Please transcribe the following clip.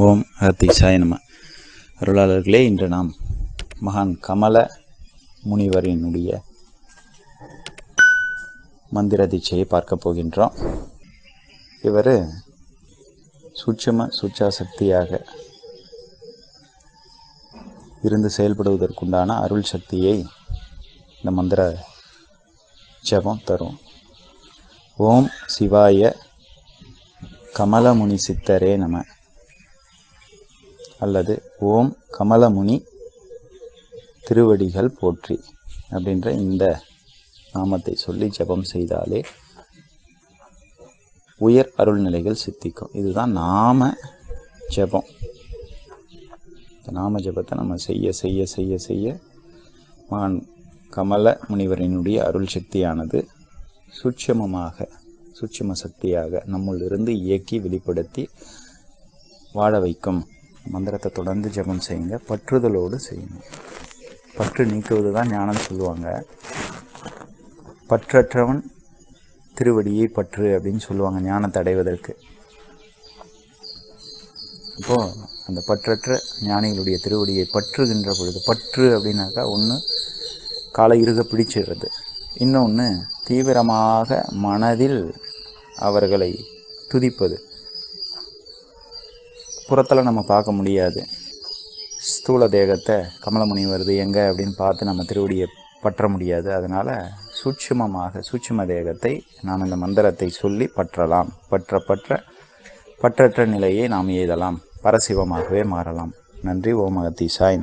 ஓம் அகத்தீசாய நம. அருளாளர்களே இன்று நாம் மகான் கமல முனிவரினுடைய மந்திர தீட்சையை பார்க்க போகின்றோம். இவர் சூட்சம சூட்சா சக்தியாக இருந்து செயல்படுவதற்குண்டான அருள் சக்தியை இந்த மந்திர ஜபம் தரும். ஓம் சிவாய கமலமுனி சித்தரே நம. அல்லது ஓம் கமலமுனி திருவடிகள் போற்றி அப்படின்ற இந்த நாமத்தை சொல்லி ஜெபம் செய்தாலே உயர் அருள்நிலைகள் சித்திக்கும். இதுதான் நாம ஜெபம். இந்த நாம ஜெபத்தை நம்ம செய்ய செய்ய செய்ய செய்ய மகான் கமல முனிவரினுடைய அருள் சக்தியானது சூட்சமமாக சூட்சம சக்தியாக நம்முள் இருந்து இயக்கி வெளிப்படுத்தி வாழ வைக்கும். மந்திரத்தை தொடர்ந்து ஜெபம் செய்யுங்க. பற்றுதலோடு செய்யுங்க. பற்று நீக்குவது தான் ஞானம் சொல்லுவாங்க. பற்றற்றவன் திருவடியை பற்று அப்படின்னு சொல்லுவாங்க ஞானத்தை அடைவதற்கு. அப்போது அந்த பற்றற்ற ஞானிகளுடைய திருவடியை பற்றுகின்ற பொழுது பற்று அப்படின்னாக்கா ஒன்று காலை இருக பிடிச்சிடுறது. இன்னொன்று தீவிரமாக மனதில் அவர்களை துதிப்பது. புறத்தில் நம்ம பார்க்க முடியாது. ஸ்தூல தேகத்தை கமலமுனி வருது எங்கே அப்படின்னு பார்த்து நம்ம திருவடியை பற்ற முடியாது. அதனால் சூட்சுமமாக சூட்சும தேகத்தை நாம் இந்த மந்திரத்தை சொல்லி பற்றலாம். பற்ற பற்ற பற்றற்ற நிலையை நாம் எழுதலாம் பரசிவமாகவே மாறலாம். நன்றி ஓமகத்தி அகத்தீசாய்